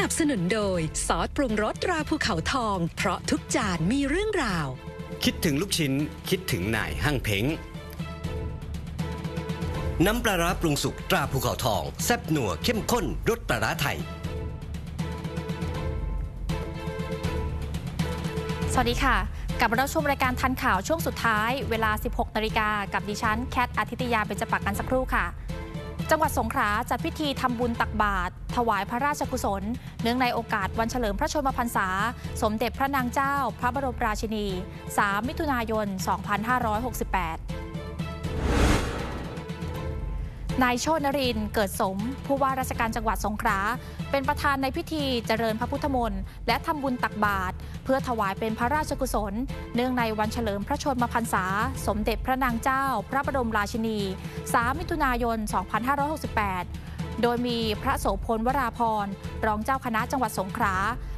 นับสนุนโดยซอสปรุงรสตราภูเขาทอง เพราะทุกจานมีเรื่องราว คิดถึงลูกชิ้น คิดถึงนายห้างเพ้งน้ำปลาร้าปรุงสุกตราภูเขาทอง แซ่บนัวเข้มข้นรสปลาร้าไทย สวัสดีค่ะ กลับมารับชมรายการทันข่าวช่วงสุดท้าย เวลา 16 นาฬิกากับดิฉัน แคทอาทิตยาเบญจปักกันสักครู่ค่ะ จังหวัดสงขลาจัดพิธีทำบุญตักบาตรถวายพระราชกุศล เนื่องในโอกาสวันเฉลิมพระชนมพรรษา สมเด็จพระนางเจ้า พระบรมราชินี 3 มิถุนายน 2568 นายโชนรินเกิดสม ผู้ว่าราชการจังหวัดสงขลาเป็นประธานในพิธีเจริญพระพุทธมนต์และทำบุญตักบาตรเพื่อถวายเป็นพระราชกุศล เนื่องในวันเฉลิมพระชนมพรรษา สมเด็จพระนางเจ้า พระบรมราชินี 3 มิถุนายน 2568 โดยมีพระโสพลวราพรรองเจ้าคณะจังหวัดสงขลา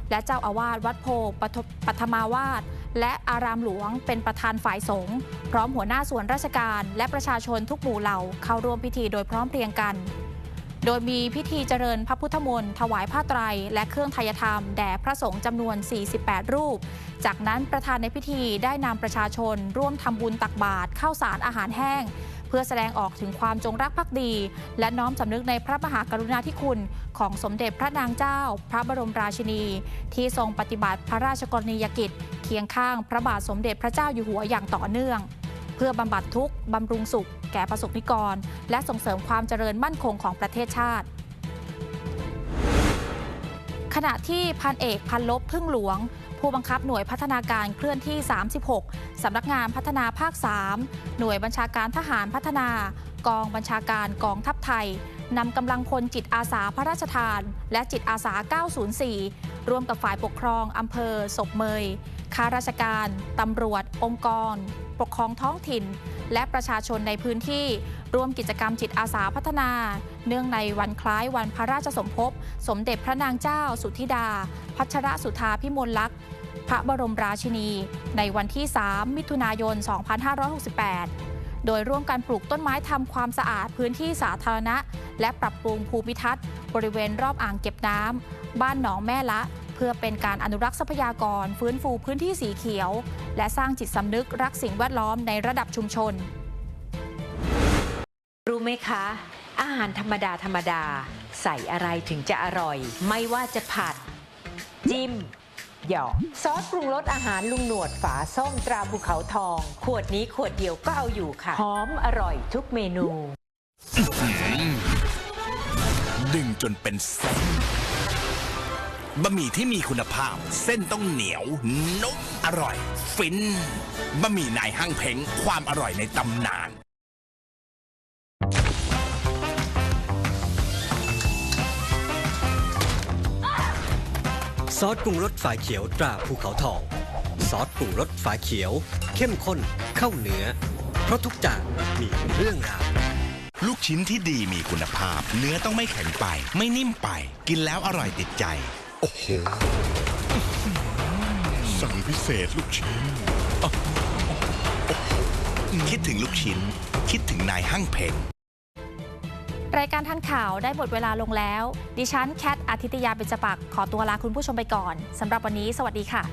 และเจ้าอาวาสวัดโพปปัทมาวาสและอารามหลวงเป็นประธานฝ่ายสงฆ์พร้อมหัวหน้าส่วนราชการและประชาชนทุกหมู่เหล่าเข้าร่วมพิธีโดยพร้อมเพรียงกัน โดยมีพิธีเจริญพระพุทธมนต์ถวายผ้าไตร และเครื่องไทยธรรม แด่พระสงฆ์จำนวน 48 รูป จากนั้นประธานในพิธีได้นำประชาชนร่วมทำบุญตักบาตรข้าวสารอาหารแห้ง เพื่อแสดงออกถึงความจงรักภักดี และน้อมสำนึกในพระมหากรุณาธิคุณ ของสมเด็จพระนางเจ้า พระบรมราชินี ที่ทรงปฏิบัติพระราชกรณียกิจ เคียงข้างพระบาทสมเด็จพระเจ้าอยู่หัวอย่างต่อเนื่อง เพื่อบำบัดทุกข์บำรุงสุข แก่ประสบนิกร และส่งเสริมความเจริญมั่นคงของประเทศชาติ ขณะที่พันเอกพันลบพึ่งหลวง ผู้บังคับหน่วยพัฒนาการเคลื่อนที่ 36 สำนักงานพัฒนาภาค 3 หน่วยบัญชาการทหารพัฒนา กองบัญชาการกองทัพไทยนำกำลังพลจิตอาสาพระราชทาน และจิตอาสา 904 ร่วมกับฝ่ายปกครองอำเภอศพเมยข้าราชการ ตำรวจ องค์กร ปกครองท้องถิ่น และประชาชนในพื้นที่ร่วมกิจกรรมจิตอาสาพัฒนา เนื่องในวันคล้ายวันพระราชสมภพ สมเด็จพระนางเจ้า สุธิดา พัชรสุธาพิมลลักษณ์พระบรมราชินี ในวันที่ 3 มิถุนายน 2568 โดยร่วมกันปลูกต้นไม้ทำความสะอาดพื้นที่สาธารณะ และปรับปรุงภูมิทัศน์ บริเวณรอบอ่างเก็บน้ำบ้านหนองแม่ละ พื่อเป็นการอนุรักษ์ทรัพยากร ฟื้นฟูพื้นที่สีเขียว และสร้างจิตสำนึกรักสิ่งแวดล้อมในระดับชุมชน รู้ไหมคะ อาหารธรรมดาธรรมดา ใส่อะไรถึงจะอร่อย ไม่ว่าจะผัด จิ้มหยอกซอสปรุงรสอาหารลุงหนวดฝาส้มตราภูเขาทอง ขวดนี้ขวดเดียวก็เอาอยู่ค่ะ หอมอร่อยทุกเมนู ดึงจนเป็นเส้น บะหมี่ที่มีคุณภาพ เส้นต้องเหนียวนุ่มอร่อย ฟินบะหมี่นายห้างเพ้งความอร่อยในตำนาน ซอสปรุงรสฝาเขียวตราภูเขาทอง ซอสปรุงรสฝาเขียว เข้มข้นเข้าเนื้อ เพราะทุกจานมีเรื่องราวลูกชิ้นที่ดีมีคุณภาพ เนื้อต้องไม่แข็งไป ไม่นิ่มไป กินแล้วอร่อยติดใจ โอ้โห สั่งพิเศษลูกชิ้น คิดถึงลูกชิ้น คิดถึงนายห้างเพ็งรายการทันข่าวได้หมดเวลาลงแล้ว ดิฉันแคทอาทิตยาเบญจปักขอตัวลาคุณผู้ชมไปก่อนสำหรับวันนี้ สวัสดีค่ะ